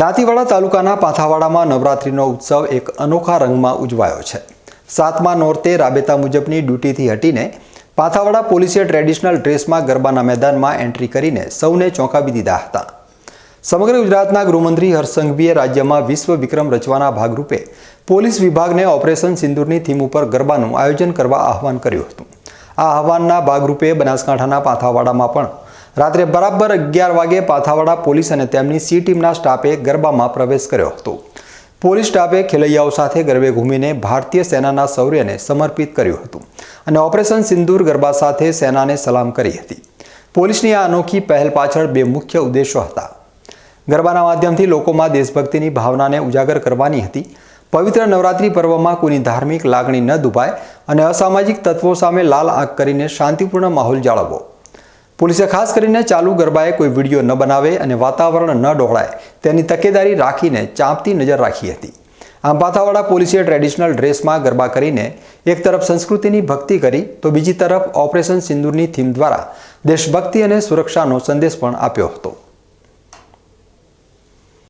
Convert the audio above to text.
દાંતીવાડા તાલુકાના પાથાવાડામાં નવરાત્રિનો ઉત્સવ એક અનોખા રંગમાં ઉજવાયો છે. સાતમા નોરતે રાબેતા મુજબની ડ્યુટીથી હટીને પાથાવાડા પોલીસે ટ્રેડિશનલ ડ્રેસમાં ગરબાના મેદાનમાં એન્ટ્રી કરીને સૌને ચોંકાવી દીધા હતા. સમગ્ર ગુજરાતના ગૃહમંત્રી હર્ષ રાજ્યમાં વિશ્વ વિક્રમ રચવાના ભાગરૂપે પોલીસ વિભાગને ઓપરેશન સિંદૂરની થીમ ઉપર ગરબાનું આયોજન કરવા આહવાન કર્યું હતું. આ આહવાનના ભાગરૂપે બનાસકાંઠાના પાથાવાડામાં પણ રાત્રે બરાબર અગિયાર વાગે પાથાવાડા પોલીસ અને તેમની સી ટીમના સ્ટાફે ગરબામાં પ્રવેશ કર્યો હતો. પોલીસ સ્ટાફે ખેલૈયાઓ સાથે ગરબે ઘૂમીને ભારતીય સેનાના શૌર્યને સમર્પિત કર્યું હતું અને ઓપરેશન સિંદૂર ગરબા સાથે સેનાને સલામ કરી હતી. પોલીસની આ અનોખી પહેલ પાછળ બે મુખ્ય ઉદ્દેશો હતા. ગરબાના માધ્યમથી લોકોમાં દેશભક્તિની ભાવનાને ઉજાગર કરવાની હતી. પવિત્ર નવરાત્રિ પર્વમાં કોઈની ધાર્મિક લાગણી ન દુભાય અને અસામાજિક તત્વો સામે લાલ આંખ કરીને શાંતિપૂર્ણ માહોલ જાળવવો. પોલીસે ખાસ કરીને ચાલુ ગરબાએ કોઈ વીડિયો ન બનાવે અને વાતાવરણ ન ડહોળાય, તેની તકેદારી રાખીને ચાંપતી નજર રાખી હતી. આમ પાથાવાડા પોલીસે ટ્રેડિશનલ ડ્રેસમાં ગરબા કરીને એક તરફ સંસ્કૃતિની ભક્તિ કરી, તો બીજી તરફ ઓપરેશન સિંદૂરની થીમ દ્વારા દેશભક્તિ અને સુરક્ષાનો સંદેશ પણ આપ્યો હતો.